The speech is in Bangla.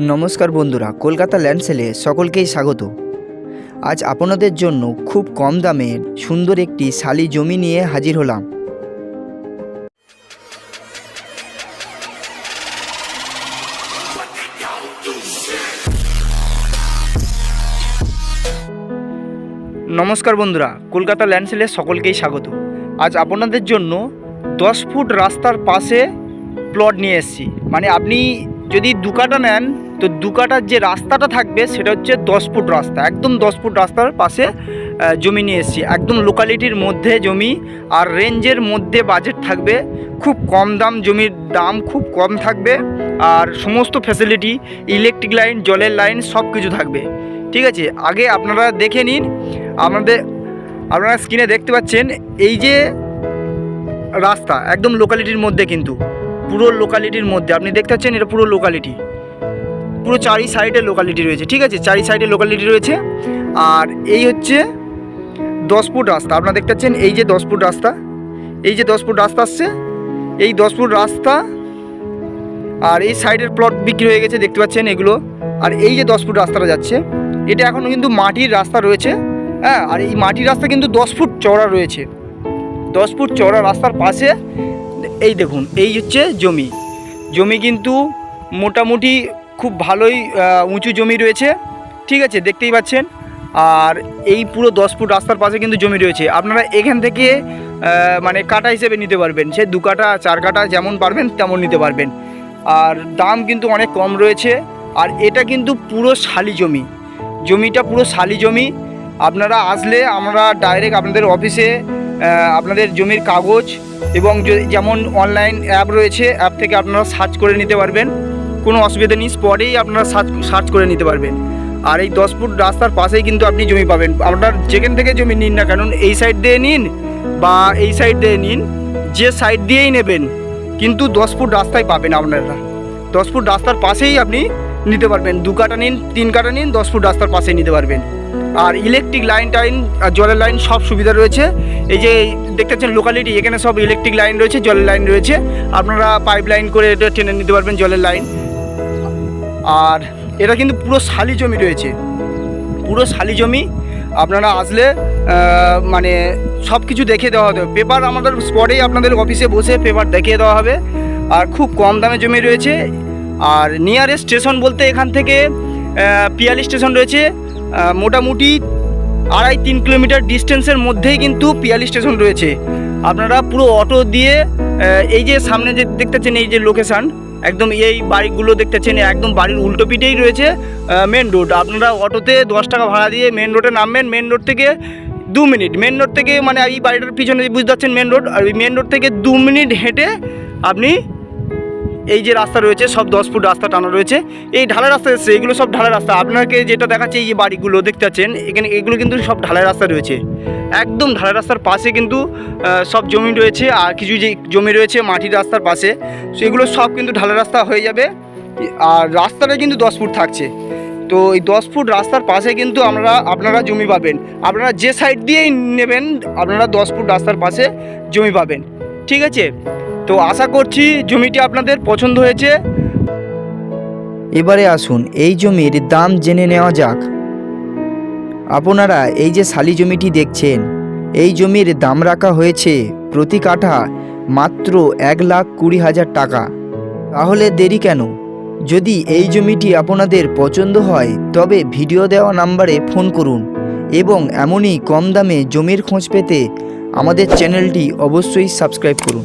নমস্কার বন্ধুরা, কলকাতা ল্যান্ডসেলে সকলকেই স্বাগত। আজ আপনাদের জন্য খুব কম দামে সুন্দর একটি শালি জমি নিয়ে হাজির হলাম। নমস্কার বন্ধুরা, কলকাতা ল্যান্ডসেলে সকলকেই স্বাগত। আজ আপনাদের জন্য দশ ফুট রাস্তার পাশে প্লট নিয়ে এসেছি। মানে আপনি যদি দু কাটা নেন, তো দু কাটার যে রাস্তাটা থাকবে, সেটা হচ্ছে দশ ফুট রাস্তা। একদম দশ ফুট রাস্তার পাশে জমি নিয়ে এসেছি। একদম লোকালিটির মধ্যে জমি, আর রেঞ্জের মধ্যে বাজেট থাকবে। খুব কম দাম, জমির দাম খুব কম থাকবে। আর সমস্ত ফ্যাসিলিটি ইলেকট্রিক লাইন জলের লাইন সব কিছু থাকবে। ঠিক আছে? আগে আপনারা দেখে নিন, আমাদের, আপনারা স্ক্রিনে দেখতে পাচ্ছেন, এই যে রাস্তা, একদম লোকালিটির মধ্যে কিন্তু। পুরো লোকালিটির মধ্যে। আপনি দেখতে পাচ্ছেন এটা পুরো লোকালিটি পুরো চারি সাইডে লোকালিটি রয়েছে, ঠিক আছে? চারি সাইডে লোকালিটি রয়েছে। আর এই হচ্ছে দশ ফুট রাস্তা। আপনারা দেখতে পাচ্ছেন এই যে দশ ফুট রাস্তা, এই যে দশ ফুট রাস্তা আসছে, এই দশ ফুট রাস্তা আর এই সাইডের প্লট বিক্রি হয়ে গেছে, দেখতে পাচ্ছেন এগুলো। আর এই যে দশ ফুট রাস্তাটা যাচ্ছে, এটা এখনও কিন্তু মাটির রাস্তা রয়েছে। হ্যাঁ আর এই মাটির রাস্তা কিন্তু দশ ফুট চওড়া রয়েছে। দশ ফুট চওড়া রাস্তার পাশে এই দেখুন, এই হচ্ছে জমি। জমি কিন্তু মোটামুটি খুব ভালোই উঁচু জমি রয়েছে। ঠিক আছে, দেখতেই পাচ্ছেন। আর এই পুরো দশ ফুট রাস্তার পাশে কিন্তু জমি রয়েছে। আপনারা এখান থেকে মানে কাটা হিসেবে নিতে পারবেন। সে দু কাটা, চার কাটা যেমন পারবেন, তেমন নিতে পারবেন। আর দাম কিন্তু অনেক কম রয়েছে। আর এটা কিন্তু পুরো শালি জমি। জমিটা পুরো শালি জমি। আপনারা আসলে আমরা ডাইরেক্ট আপনাদের অফিসে আপনাদের জমির কাগজ এবং যেমন অনলাইন অ্যাপ রয়েছে অ্যাপ থেকে আপনারা সার্চ করে নিতে পারবেন। কোনো অসুবিধা নেই স্পটেই আপনারা সার্চ সার্চ করে নিতে পারবেন। আর এই দশ ফুট রাস্তার পাশেই কিন্তু আপনি জমি পাবেন। আপনার যেখান থেকে জমি নিন না কারণ এই সাইড দিয়ে নিন বা এই সাইড দিয়ে নিন, যে সাইড দিয়েই নেবেন, কিন্তু দশ ফুট রাস্তায় পাবেন আপনারা। দশ ফুট রাস্তার পাশেই আপনি নিতে পারবেন। দু কাটা নিন, তিন কাটা নিন, দশ ফুট রাস্তার পাশেই নিতে পারবেন। আর ইলেকট্রিক লাইন টাইন, আর জলের লাইন সব সুবিধা রয়েছে। এই যে দেখতে পাচ্ছেন লোকালিটি এখানে সব ইলেকট্রিক লাইন রয়েছে, জলের লাইন রয়েছে। আপনারা পাইপ লাইন করে এটা টেনে নিতে পারবেন জলের লাইন আর এটা কিন্তু পুরো শালি জমি রয়েছে। পুরো শালি জমি। আপনারা আসলে মানে সব কিছু দেখে দেওয়া হবে। পেপার আমাদের স্পটেই আপনাদের অফিসে বসে পেপার দেখিয়ে দেওয়া হবে। আর খুব কম দামে জমি রয়েছে। আর নিয়ারেস্ট স্টেশন বলতে এখান থেকে পিয়ালি স্টেশন রয়েছে। মোটামুটি আড়াই তিন কিলোমিটার ডিস্টেন্সের মধ্যেই কিন্তু পিয়ালি স্টেশন রয়েছে। আপনারা পুরো অটো দিয়ে এই যে সামনে যে দেখতেছেন এই যে লোকেশান, একদম এই বাড়িগুলো দেখতেছেন একদম বাড়ির উল্টো পিঠেই রয়েছে মেন রোড আপনারা অটোতে দশ টাকা ভাড়া দিয়ে মেন রোডে নামবেন মেন রোড থেকে দু মিনিট। মেন রোড থেকে মানে এই বাড়িটার পিছনে, বুঝতে পারছেন মেন রোড আর ওই মেন রোড থেকে দু মিনিট হেঁটে আপনি এই যে রাস্তা রয়েছে, সব দশ ফুট রাস্তা টানা রয়েছে। এই ঢালাই রাস্তা এসছে এগুলো সব ঢালাই রাস্তা। আপনাকে যেটা দেখাচ্ছে, এই বাড়িগুলো দেখতে পাচ্ছেন, এখানে এগুলো কিন্তু সব ঢালাই রাস্তা রয়েছে। একদম ঢালাই রাস্তার পাশে কিন্তু সব জমি রয়েছে, আর কিছু যে জমি রয়েছে, মাটির রাস্তার পাশে, সেগুলো সব কিন্তু ঢালাই রাস্তা হয়ে যাবে। আর রাস্তাটা কিন্তু দশ ফুট থাকছে। তো এই দশ ফুট রাস্তার পাশে কিন্তু আমরা, আপনারা জমি পাবেন। আপনারা যে সাইড দিয়েই নেবেন, আপনারা দশ ফুট রাস্তার পাশে জমি পাবেন। ঠিক আছে? তো আশা করছি জমিটি আপনাদের পছন্দ হয়েছে। এবারে আসুন, এই জমির দাম জেনে নেওয়া যাক। আপনারা এই যে শালি জমিটি দেখছেন, এই জমির দাম রাখা হয়েছে প্রতি কাঠা মাত্র এক লাখ কুড়ি হাজার টাকা। তাহলে দেরি কেন? যদি এই জমিটি আপনাদের পছন্দ হয়, তবে ভিডিও দেওয়া নাম্বারে ফোন করুন এবং এমনই কম দামে জমির খোঁজ পেতে আমাদের চ্যানেলটি অবশ্যই সাবস্ক্রাইব করুন।